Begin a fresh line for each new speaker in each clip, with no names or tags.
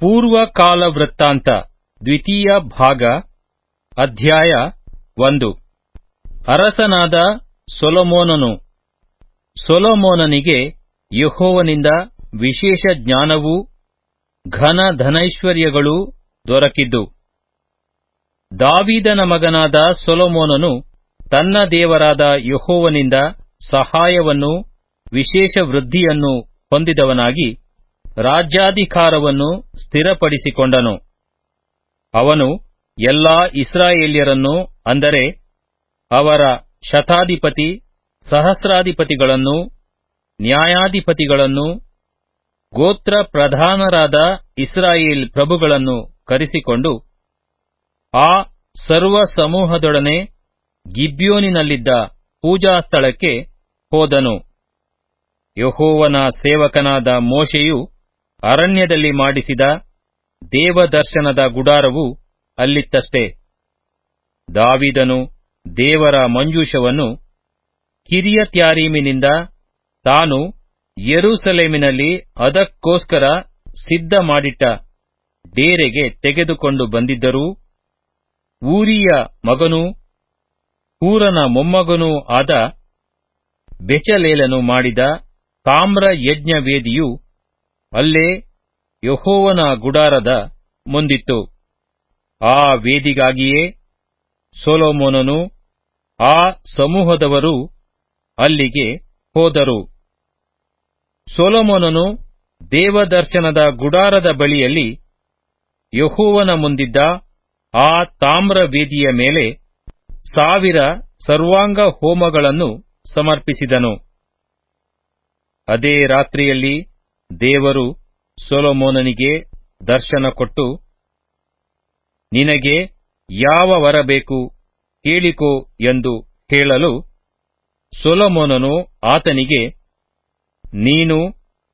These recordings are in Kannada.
ಪೂರ್ವಕಾಲ ವೃತ್ತಾಂತ, ದ್ವಿತೀಯ ಭಾಗ, ಅಧ್ಯಾಯ ಒಂದು. ಅರಸನಾದ ಸೊಲೊಮೋನನು, ಸೊಲೊಮೋನನಿಗೆ ಯೆಹೋವನಿಂದ ವಿಶೇಷ ಜ್ಞಾನವೂ, ಘನ ಧನೈಶ್ವರ್ಯಗಳೂ ದೊರಕಿದ್ದು. ದಾವಿದನ ಮಗನಾದ ಸೊಲೊಮೋನನು ತನ್ನ ದೇವರಾದ ಯೆಹೋವನಿಂದ ಸಹಾಯವನ್ನು, ವಿಶೇಷ ವೃದ್ಧಿಯನ್ನು ಹೊಂದಿದವನಾಗಿ ರಾಜ್ಯಾಧಿಕಾರವನ್ನು ಸ್ಥಿರಪಡಿಸಿಕೊಂಡನು. ಅವನು ಎಲ್ಲಾ ಇಸ್ರಾಯೇಲ್ಯರನ್ನು ಅಂದರೆ ಅವರ ಶತಾಧಿಪತಿ, ಸಹಸ್ರಾಧಿಪತಿಗಳನ್ನು, ನ್ಯಾಯಾಧಿಪತಿಗಳನ್ನು, ಗೋತ್ರ ಪ್ರಧಾನರಾದ ಇಸ್ರಾಯೇಲ್ ಪ್ರಭುಗಳನ್ನು ಕರೆಸಿಕೊಂಡು ಆ ಸರ್ವ ಸಮೂಹದೊಡನೆ ಗಿಬ್ಯೋನಿನಲ್ಲಿದ್ದ ಪೂಜಾ ಸ್ಥಳಕ್ಕೆ ಹೋದನು. ಯಹೋವನ ಸೇವಕನಾದ ಮೋಶೆಯು ಅರಣ್ಯದಲ್ಲಿ ಮಾಡಿಸಿದ ದೇವದರ್ಶನದ ಗುಡಾರವು ಅಲ್ಲಿತ್ತಷ್ಟೇ. ದಾವಿದನು ದೇವರ ಮಂಜೂಷವನ್ನು ಕಿರಿಯತ್ಯಾರೀಮಿನಿಂದ ತಾನು ಯೆರೂಸಲೇಮಿನಲ್ಲಿ ಅದಕ್ಕೋಸ್ಕರ ಸಿದ್ಧ ಮಾಡಿಟ್ಟ ಡೇರೆಗೆ ತೆಗೆದುಕೊಂಡು ಬಂದಿದ್ದರೂ ಊರಿಯ ಮಗನೂ ಊರನ ಮೊಮ್ಮಗನೂ ಆದ ಬೆಚಲೇಲನು ಮಾಡಿದ ತಾಮ್ರ ಯಜ್ಞ ವೇದಿಯು ಅಲ್ಲೇ ಯಹೋವನ ಗುಡಾರದ ಮುಂದಿತ್ತು. ಆ ವೇದಿಗಾಗಿಯೇ ಸೋಲೋಮೋನನು ಆ ಸಮೂಹದವರು ಅಲ್ಲಿಗೆ ಹೋದರು. ಸೋಲೋಮೋನನು ದೇವದರ್ಶನದ ಗುಡಾರದ ಬಳಿಯಲ್ಲಿ ಯಹೋವನ ಮುಂದಿದ್ದ ಆ ತಾಮ್ರ ವೇದಿಯ ಮೇಲೆ ಸಾವಿರ ಸರ್ವಾಂಗ ಹೋಮಗಳನ್ನು ಸಮರ್ಪಿಸಿದನು. ಅದೇ ರಾತ್ರಿಯಲ್ಲಿ ದೇವರು ಸೊಲೊಮೋನನಿಗೆ ದರ್ಶನ ಕೊಟ್ಟು, ನಿನಗೆ ಯಾವ ವರ ಬೇಕು ಕೇಳಿಕೋ ಎಂದು ಹೇಳಲು ಸೊಲೊಮೋನನು ಆತನಿಗೆ, ನೀನು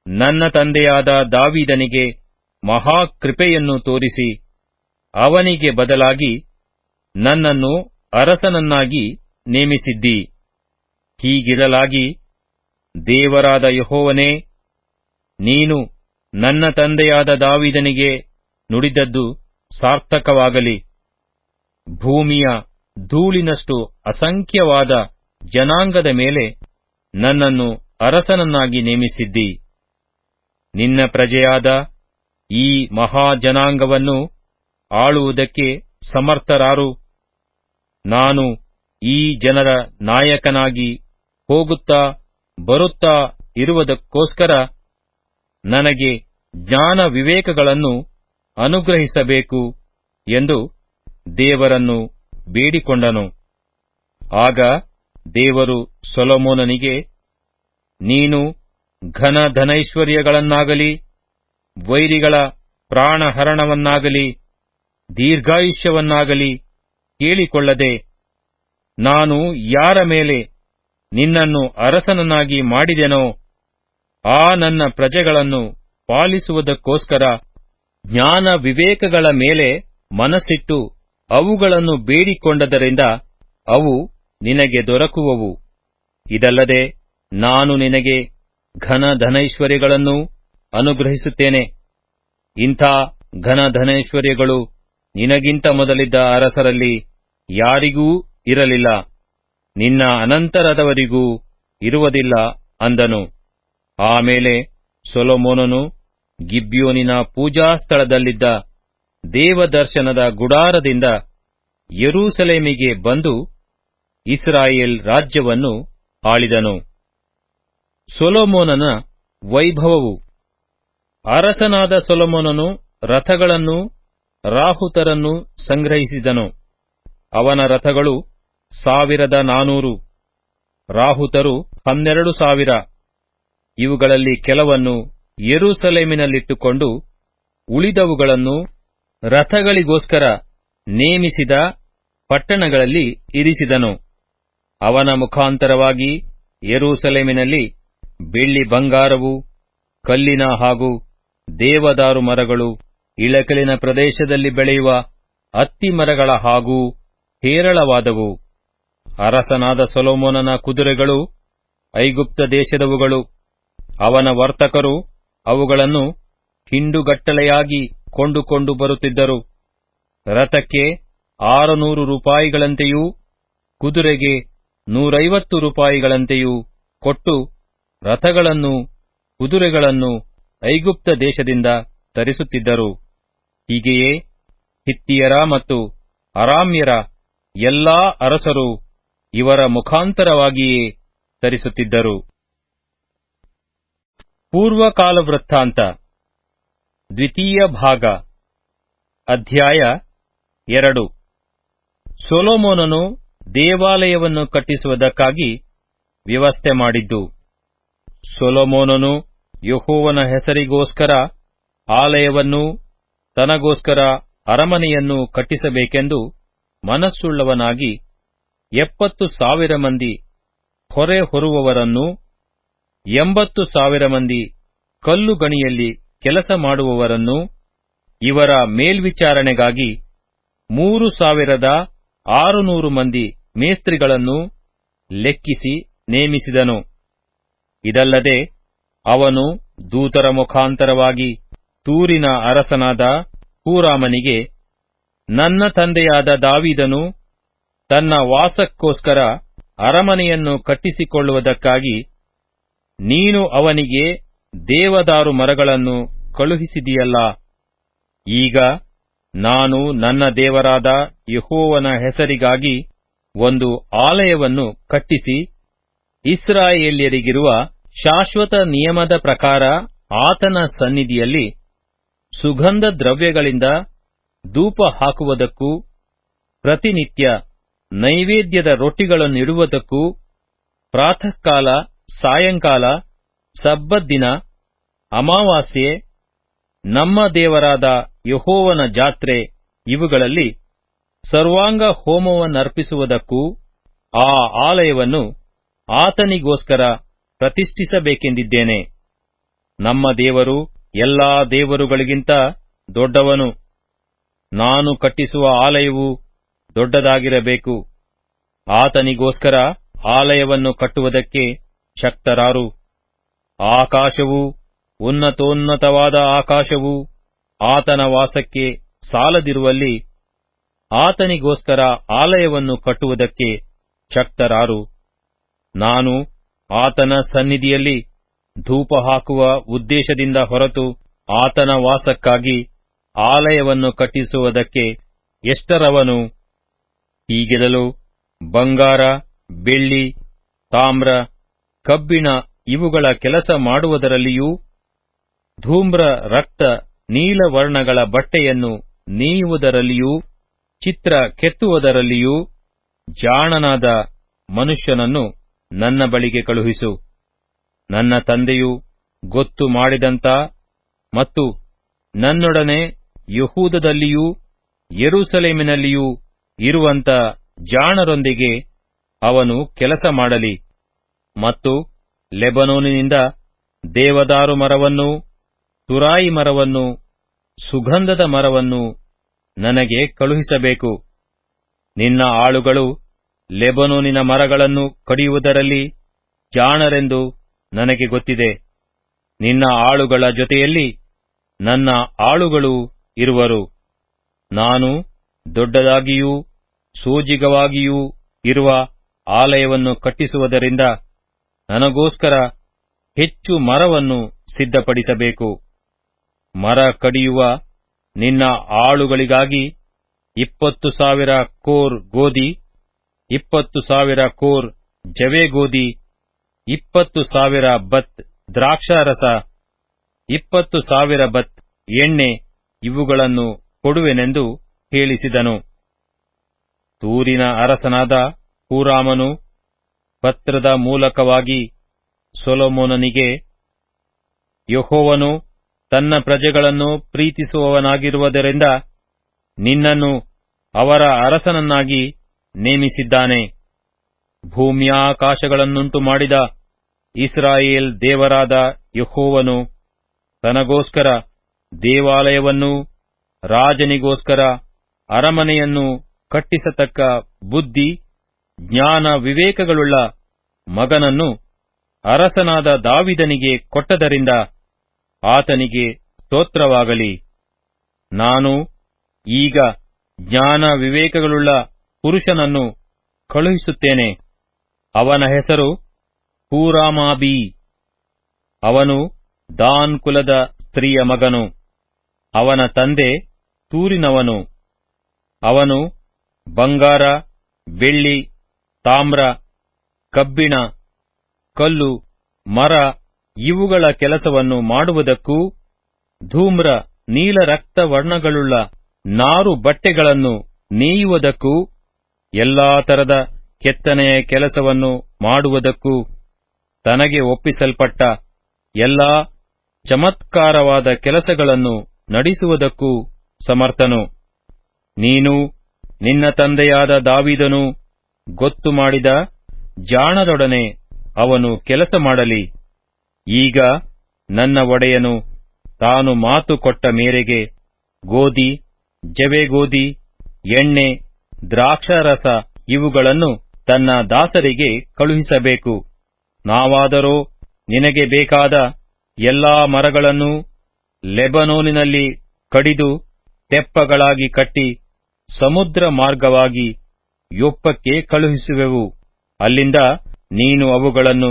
ನನ್ನ ತಂದೆಯಾದ ದಾವೀದನಿಗೆ ಮಹಾಕೃಪೆಯನ್ನು ತೋರಿಸಿ, ಅವನಿಗೆ ಬದಲಾಗಿ ನನ್ನನ್ನು ಅರಸನನ್ನಾಗಿ ನೇಮಿಸಿದ್ದಿ. ಹೀಗಿರಲಾಗಿ ದೇವರಾದ ಯೆಹೋವನೇ ನೀನು ನನ್ನ ತಂದೆಯಾದ ದಾವಿದನಿಗೆ ನುಡಿದದ್ದು ಸಾರ್ಥಕವಾಗಲಿ. ಭೂಮಿಯ ಧೂಳಿನಷ್ಟು ಅಸಂಖ್ಯವಾದ ಜನಾಂಗದ ಮೇಲೆ ನನ್ನನ್ನು ಅರಸನನ್ನಾಗಿ ನೇಮಿಸಿದ್ದಿ. ನಿನ್ನ ಪ್ರಜೆಯಾದ ಈ ಮಹಾಜನಾಂಗವನ್ನು ಆಳುವುದಕ್ಕೆ ಸಮರ್ಥರಾರು. ನಾನು ಈ ಜನರ ನಾಯಕನಾಗಿ ಹೋಗುತ್ತಾ ಬರುತ್ತಾ ಇರುವುದಕ್ಕೋಸ್ಕರ ನನಗೆ ಜ್ಞಾನ ವಿವೇಕಗಳನ್ನು ಅನುಗ್ರಹಿಸಬೇಕು ಎಂದು ದೇವರನ್ನು ಬೇಡಿಕೊಂಡನು. ಆಗ ದೇವರು ಸೊಲೊಮೋನನಿಗೆ, ನೀನು ಘನ ಧನೈಶ್ವರ್ಯಗಳನ್ನಾಗಲಿ, ವೈರಿಗಳ ಪ್ರಾಣಹರಣವನ್ನಾಗಲಿ, ದೀರ್ಘಾಯುಷ್ಯವನ್ನಾಗಲಿ ಕೇಳಿಕೊಳ್ಳದೆ ನಾನು ಯಾರ ಮೇಲೆ ನಿನ್ನನ್ನು ಅರಸನನ್ನಾಗಿ ಮಾಡಿದೆನೋ ಆ ನನ್ನ ಪ್ರಜೆಗಳನ್ನು ಪಾಲಿಸುವುದಕ್ಕೋಸ್ಕರ ಜ್ಞಾನ ವಿವೇಕಗಳ ಮೇಲೆ ಮನಸ್ಸಿಟ್ಟು ಅವುಗಳನ್ನು ಬೇಡಿಕೊಂಡದರಿಂದ ಅವು ನಿನಗೆ ದೊರಕುವವು. ಇದಲ್ಲದೆ ನಾನು ನಿನಗೆ ಘನ ಧನೈಶ್ವರ್ಯಗಳನ್ನು ಅನುಗ್ರಹಿಸುತ್ತೇನೆ. ಇಂಥ ಘನ ಧನೈಶ್ವರ್ಯಗಳು ನಿನಗಿಂತ ಮೊದಲಿದ್ದ ಅರಸರಲ್ಲಿ ಯಾರಿಗೂ ಇರಲಿಲ್ಲ. ನಿನ್ನ ಅನಂತರದವರಿಗೂ ಇರುವುದಿಲ್ಲ ಅಂದನು. ಆಮೇಲೆ ಸೊಲೊಮೋನನು ಗಿಬ್ಯೋನಿನ ಪೂಜಾ ಸ್ಥಳದಲ್ಲಿದ್ದ ದೇವದರ್ಶನದ ಗುಡಾರದಿಂದ ಯರೂಸಲೇಮಿಗೆ ಬಂದು ಇಸ್ರಾಯೇಲ್ ರಾಜ್ಯವನ್ನು ಆಳಿದನು. ಸೊಲೊಮೋನನ ವೈಭವವು ಅರಸನಾದ ಸೊಲೊಮೋನನು ರಥಗಳನ್ನು, ರಾಹುತರನ್ನು ಸಂಗ್ರಹಿಸಿದನು. ಅವನ ರಥಗಳು ಸಾವಿರದ ನಾನೂರು, ರಾಹುತರು ಹನ್ನೆರಡು ಸಾವಿರ. ಇವುಗಳಲ್ಲಿ ಕೆಲವನ್ನು ಯೆರೂಸಲೇಮಿನಲ್ಲಿಟ್ಟುಕೊಂಡು ಉಳಿದವುಗಳನ್ನು ರಥಗಳಿಗೋಸ್ಕರ ನೇಮಿಸಿದ ಪಟ್ಟಣಗಳಲ್ಲಿ ಇರಿಸಿದನು. ಅವನ ಮುಖಾಂತರವಾಗಿ ಯೆರೂಸಲೇಮಿನಲ್ಲಿ ಬೆಳ್ಳಿ ಬಂಗಾರವು, ಕಲ್ಲಿನ ಹಾಗೂ ದೇವದಾರು ಮರಗಳು, ಇಳಕಲಿನ ಪ್ರದೇಶದಲ್ಲಿ ಬೆಳೆಯುವ ಅತ್ತಿ ಮರಗಳ ಹಾಗೂ ಹೇರಳವಾದವು. ಅರಸನಾದ ಸೊಲೋಮೋನನ ಕುದುರೆಗಳು ಐಗುಪ್ತ ದೇಶದವುಗಳು. ಅವನ ವರ್ತಕರು ಅವುಗಳನ್ನು ಹಿಂಡುಗಟ್ಟಲೆಯಾಗಿ ಕೊಂಡುಕೊಂಡು ಬರುತ್ತಿದ್ದರು. ರಥಕ್ಕೆ ಆರುನೂರು ರೂಪಾಯಿಗಳಂತೆಯೂ, ಕುದುರೆಗೆ ನೂರೈವತ್ತು ರೂಪಾಯಿಗಳಂತೆಯೂ ಕೊಟ್ಟು ರಥಗಳನ್ನು, ಕುದುರೆಗಳನ್ನು ಐಗುಪ್ತ ದೇಶದಿಂದ ತರಿಸುತ್ತಿದ್ದರು. ಹೀಗೆಯೇ ಹಿತ್ತಿಯರ ಮತ್ತು ಅರಾಮ್ಯರ ಎಲ್ಲಾ ಅರಸರು ಇವರ ಮುಖಾಂತರವಾಗಿಯೇ ತರಿಸುತ್ತಿದ್ದರು. ಪೂರ್ವಕಾಲ ವೃತ್ತಾಂತ ದ್ವಿತೀಯ ಭಾಗ. ಅಧ್ಯಾಯ ಎರಡು. ಸೊಲೋಮೋನನು ದೇವಾಲಯವನ್ನು ಕಟ್ಟಿಸುವುದಕ್ಕಾಗಿ ವ್ಯವಸ್ಥೆ ಮಾಡಿದ್ದು. ಸೊಲೋಮೋನನು ಯಹೋವನ ಹೆಸರಿಗೋಸ್ಕರ ಆಲಯವನ್ನೂ, ತನಗೋಸ್ಕರ ಅರಮನೆಯನ್ನು ಕಟ್ಟಿಸಬೇಕೆಂದು ಮನಸ್ಸುಳ್ಳವನಾಗಿ ಎಪ್ಪತ್ತು ಸಾವಿರ ಮಂದಿ ಹೊರೆ ಹೊರುವವರನ್ನೂ ಎಂಬತ್ತು ಸಾವಿರ ಮಂದಿ ಕಲ್ಲು ಗಣಿಯಲ್ಲಿ ಕೆಲಸ ಮಾಡುವವರನ್ನು ಇವರ ಮೇಲ್ವಿಚಾರಣೆಗಾಗಿ ಮೂರು ಸಾವಿರದ ಆರುನೂರು ಮಂದಿ ಮೇಸ್ತ್ರಿಗಳನ್ನು ಲೆಕ್ಕಿಸಿ ನೇಮಿಸಿದನು. ಇದಲ್ಲದೆ ಅವನು ದೂತರ ಮುಖಾಂತರವಾಗಿ ತೂರಿನ ಅರಸನಾದ ಹೂರಾಮನಿಗೆ, ನನ್ನ ತಂದೆಯಾದ ದಾವಿದನು ತನ್ನ ವಾಸಕ್ಕೋಸ್ಕರ ಅರಮನೆಯನ್ನು ಕಟ್ಟಿಸಿಕೊಳ್ಳುವುದಕ್ಕಾಗಿ ನೀನು ಅವನಿಗೆ ದೇವದಾರು ಮರಗಳನ್ನು ಕಳುಹಿಸಿದೆಯಲ್ಲ. ಈಗ ನಾನು ನನ್ನ ದೇವರಾದ ಯಹೋವನ ಹೆಸರಿಗಾಗಿ ಒಂದು ಆಲಯವನ್ನು ಕಟ್ಟಿಸಿ, ಇಸ್ರಾಯೇಲ್ಯರಿಗಿರುವ ಶಾಶ್ವತ ನಿಯಮದ ಪ್ರಕಾರ ಆತನ ಸನ್ನಿಧಿಯಲ್ಲಿ ಸುಗಂಧ ದ್ರವ್ಯಗಳಿಂದ ಧೂಪ ಹಾಕುವುದಕ್ಕೂ, ಪ್ರತಿನಿತ್ಯ ನೈವೇದ್ಯದ ರೊಟ್ಟಿಗಳನ್ನಿಡುವುದಕ್ಕೂ ಪ್ರಾತಃಕಾಲ ಸಾಯಂಕಾಲ ಸಬ್ಬದ್ದಿನ ಅಮಾವಾಸ್ಯೆ, ನಮ್ಮ ದೇವರಾದ ಯಹೋವನ ಜಾತ್ರೆ ಇವುಗಳಲ್ಲಿ ಸರ್ವಾಂಗ ಹೋಮವನ್ನರ್ಪಿಸುವುದಕ್ಕೂ ಆ ಆಲಯವನ್ನು ಆತನಿಗೋಸ್ಕರ ಪ್ರತಿಷ್ಠಿಸಬೇಕೆಂದಿದ್ದೇನೆ. ನಮ್ಮ ದೇವರು ಎಲ್ಲಾ ದೇವರುಗಳಿಗಿಂತ ದೊಡ್ಡವನು. ನಾನು ಕಟ್ಟಿಸುವ ಆಲಯವು ದೊಡ್ಡದಾಗಿರಬೇಕು. ಆತನಿಗೋಸ್ಕರ ಆಲಯವನ್ನು ಕಟ್ಟುವುದಕ್ಕೆ ಶಕ್ತರಾರು. ಆಕಾಶವು ಉನ್ನತೋನ್ನತವಾದ ಆಕಾಶವು ಆತನ ವಾಸಕ್ಕೆ ಸಾಲದಿರುವಲ್ಲಿ ಆತನಿಗೋಸ್ಕರ ಆಲಯವನ್ನು ಕಟ್ಟುವುದಕ್ಕೆ ಶಕ್ತರಾರು. ನಾನು ಆತನ ಸನ್ನಿಧಿಯಲ್ಲಿ ಧೂಪ ಹಾಕುವ ಉದ್ದೇಶದಿಂದ ಹೊರತು ಆತನ ವಾಸಕ್ಕಾಗಿ ಆಲಯವನ್ನು ಕಟ್ಟಿಸುವುದಕ್ಕೆ ಎಷ್ಟರವನು? ಹೀಗಿರಲು ಬಂಗಾರ, ಬೆಳ್ಳಿ, ತಾಮ್ರ ಕಬ್ಬಿಣ ಇವುಗಳ ಕೆಲಸ ಮಾಡುವುದರಲ್ಲಿಯೂ ಧೂಮ್ರ ರಕ್ತ ನೀಲವರ್ಣಗಳ ಬಟ್ಟೆಯನ್ನು ನೇಯುವುದರಲ್ಲಿಯೂ ಚಿತ್ರ ಕೆತ್ತುವುದರಲ್ಲಿಯೂ ಜಾಣನಾದ ಮನುಷ್ಯನನ್ನು ನನ್ನ ಬಳಿಗೆ ಕಳುಹಿಸು. ನನ್ನ ತಂದೆಯು ಗೊತ್ತು ಮಾಡಿದಂತ ಮತ್ತು ನನ್ನೊಡನೆ ಯಹೂದದಲ್ಲಿಯೂ ಯೆರೂಸಲೇಮಿನಲ್ಲಿಯೂ ಇರುವಂತ ಜಾಣರೊಂದಿಗೆ ಅವನು ಕೆಲಸ ಮಾಡಲಿ. ಮತ್ತು ಲೆಬನೋನಿನಿಂದ ದೇವದಾರು ಮರವನ್ನು, ತುರಾಯಿ ಮರವನ್ನು, ಸುಗಂಧದ ಮರವನ್ನು ನನಗೆ ಕಳುಹಿಸಬೇಕು. ನಿನ್ನ ಆಳುಗಳು ಲೆಬನೋನಿನ ಮರಗಳನ್ನು ಕಡಿಯುವುದರಲ್ಲಿ ಜಾಣರೆಂದು ನನಗೆ ಗೊತ್ತಿದೆ. ನಿನ್ನ ಆಳುಗಳ ಜೊತೆಯಲ್ಲಿ ನನ್ನ ಆಳುಗಳು ಇರುವರು. ನಾನು ದೊಡ್ಡದಾಗಿಯೂ ಸೋಜಿಗವಾಗಿಯೂ ಇರುವ ಆಲಯವನ್ನು ಕಟ್ಟಿಸುವುದರಿಂದ ನನಗೋಸ್ಕರ ಹೆಚ್ಚು ಮರವನ್ನು ಸಿದ್ಧಪಡಿಸಬೇಕು. ಮರ ಕಡಿಯುವ ನಿನ್ನ ಆಳುಗಳಿಗಾಗಿ ಇಪ್ಪತ್ತು ಸಾವಿರ ಕೋರ್ ಗೋಧಿ, ಇಪ್ಪತ್ತು ಸಾವಿರ ಕೋರ್ ಜವೆ ಗೋಧಿ, ಇಪ್ಪತ್ತು ಸಾವಿರ ಬತ್ ದ್ರಾಕ್ಷಾರಸ, ಇಪ್ಪತ್ತು ಸಾವಿರ ಬತ್ ಎಣ್ಣೆ ಇವುಗಳನ್ನು ಕೊಡುವೆನೆಂದು ಹೇಳಿಸಿದನು. ತೂರಿನ ಅರಸನಾದ ಹೂರಾಮನು ಪತ್ರದ ಮೂಲಕವಾಗಿ ಸೊಲೊಮೋನನಿಗೆ, ಯೆಹೋವನು ತನ್ನ ಪ್ರಜೆಗಳನ್ನು ಪ್ರೀತಿಸುವವನಾಗಿರುವುದರಿಂದ ನಿನ್ನನ್ನು ಅವರ ಅರಸನನ್ನಾಗಿ ನೇಮಿಸಿದ್ದಾನೆ. ಭೂಮಿಯಾಕಾಶಗಳನ್ನುಂಟು ಮಾಡಿದ ಇಸ್ರಾಯೇಲ್ ದೇವರಾದ ಯಹೋವನು ತನಗೋಸ್ಕರ ದೇವಾಲಯವನ್ನೂ ರಾಜನಿಗೋಸ್ಕರ ಅರಮನೆಯನ್ನು ಕಟ್ಟಿಸತಕ್ಕ ಬುದ್ಧಿ ಜ್ಞಾನ ವಿವೇಕಗಳುಳ್ಳ ಮಗನನ್ನು ಅರಸನಾದ ದಾವಿದನಿಗೆ ಕೊಟ್ಟದರಿಂದ ಆತನಿಗೆ ಸ್ತೋತ್ರವಾಗಲಿ. ನಾನು ಈಗ ಜ್ಞಾನ ವಿವೇಕಗಳುಳ್ಳ ಪುರುಷನನ್ನು ಕಳುಹಿಸುತ್ತೇನೆ. ಅವನ ಹೆಸರು ಪೂರಾಮಾಬಿ ಅವನು ದಾನ್ ಕುಲದ ಸ್ತ್ರೀಯ ಮಗನು. ಅವನ ತಂದೆ ತೂರಿನವನು. ಅವನು ಬಂಗಾರ, ಬೆಳ್ಳಿ ತಾಮ್ರ, ಕಬ್ಬಿಣ, ಕಲ್ಲು, ಮರ ಇವುಗಳ ಕೆಲಸವನ್ನು ಮಾಡುವುದಕ್ಕೂ ಧೂಮ್ರ, ನೀಲ ರಕ್ತ ವರ್ಣಗಳುಳ್ಳ ನಾರು ಬಟ್ಟೆಗಳನ್ನು ನೇಯುವುದಕ್ಕೂ ಎಲ್ಲಾ ತರದ ಕೆತ್ತನೆಯ ಕೆಲಸವನ್ನು ಮಾಡುವುದಕ್ಕೂ ತನಗೆ ಒಪ್ಪಿಸಲ್ಪಟ್ಟ ಎಲ್ಲಾ ಚಮತ್ಕಾರವಾದ ಕೆಲಸಗಳನ್ನು ನಡೆಸುವುದಕ್ಕೂ ಸಮರ್ಥನು. ನೀನು ನಿನ್ನ ತಂದೆಯಾದ ದಾವಿದನು ಗೊತ್ತು ಮಾಡಿದ ಜಾಣದೊಡನೆ ಅವನು ಕೆಲಸ ಮಾಡಲಿ. ಈಗ ನನ್ನ ಒಡೆಯನು ತಾನು ಮಾತು ಕೊಟ್ಟ ಮೇರೆಗೆ ಗೋಧಿ, ಜವೆಗೋಧಿ, ಎಣ್ಣೆ, ದ್ರಾಕ್ಷಾರಸ ಇವುಗಳನ್ನು ತನ್ನ ದಾಸರಿಗೆ ಕಳುಹಿಸಬೇಕು. ನಾವಾದರೂ ನಿನಗೆ ಬೇಕಾದ ಎಲ್ಲಾ ಮರಗಳನ್ನು ಲೆಬನೋನಿನಲ್ಲಿ ಕಡಿದು ತೆಪ್ಪಗಳಾಗಿ ಕಟ್ಟಿ ಸಮುದ್ರ ಮಾರ್ಗವಾಗಿ ಯೊಪ್ಪಕ್ಕೆ ಕಳುಹಿಸುವೆವು. ಅಲ್ಲಿಂದ ನೀನು ಅವುಗಳನ್ನು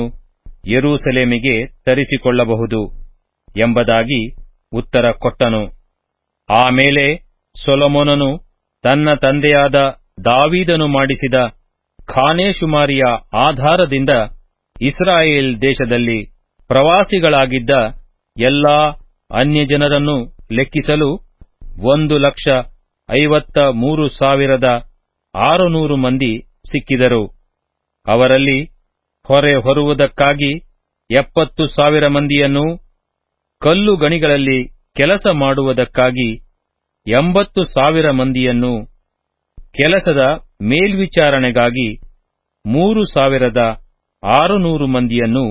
ಯರೂಸಲೇಮಿಗೆ ತರಿಸಿಕೊಳ್ಳಬಹುದು ಎಂಬುದಾಗಿ ಉತ್ತರ ಕೊಟ್ಟನು. ಆಮೇಲೆ ಸೊಲಮೋನನು ತನ್ನ ತಂದೆಯಾದ ದಾವೀದನು ಮಾಡಿಸಿದ ಖಾನೇಶುಮಾರಿಯ ಆಧಾರದಿಂದ ಇಸ್ರಾಯೇಲ್ ದೇಶದಲ್ಲಿ ಪ್ರವಾಸಿಗಳಾಗಿದ್ದ ಎಲ್ಲಾ ಅನ್ಯಜನರನ್ನು ಲೆಕ್ಕಿಸಲು ಒಂದು ಲಕ್ಷ ಐವತ್ತ ಮೂರು ಸಾವಿರದ ಆರುನೂರು ಮಂದಿ ಸಿಕ್ಕಿದರು. ಅವರಲ್ಲಿ ಹೊರೆ ಹೊರುವುದಕ್ಕಾಗಿ ಎಪ್ಪತ್ತು ಸಾವಿರ ಮಂದಿಯನ್ನು ಕಲ್ಲು ಗಣಿಗಳಲ್ಲಿ ಕೆಲಸ ಮಾಡುವುದಕ್ಕಾಗಿ ಎಂಬತ್ತು ಸಾವಿರ ಮಂದಿಯನ್ನು ಕೆಲಸದ ಮೇಲ್ವಿಚಾರಣೆಗಾಗಿ ಮೂರು ಸಾವಿರದ ಆರುನೂರು ಮಂದಿಯನ್ನು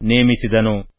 ನೇಮಿಸಿದನು.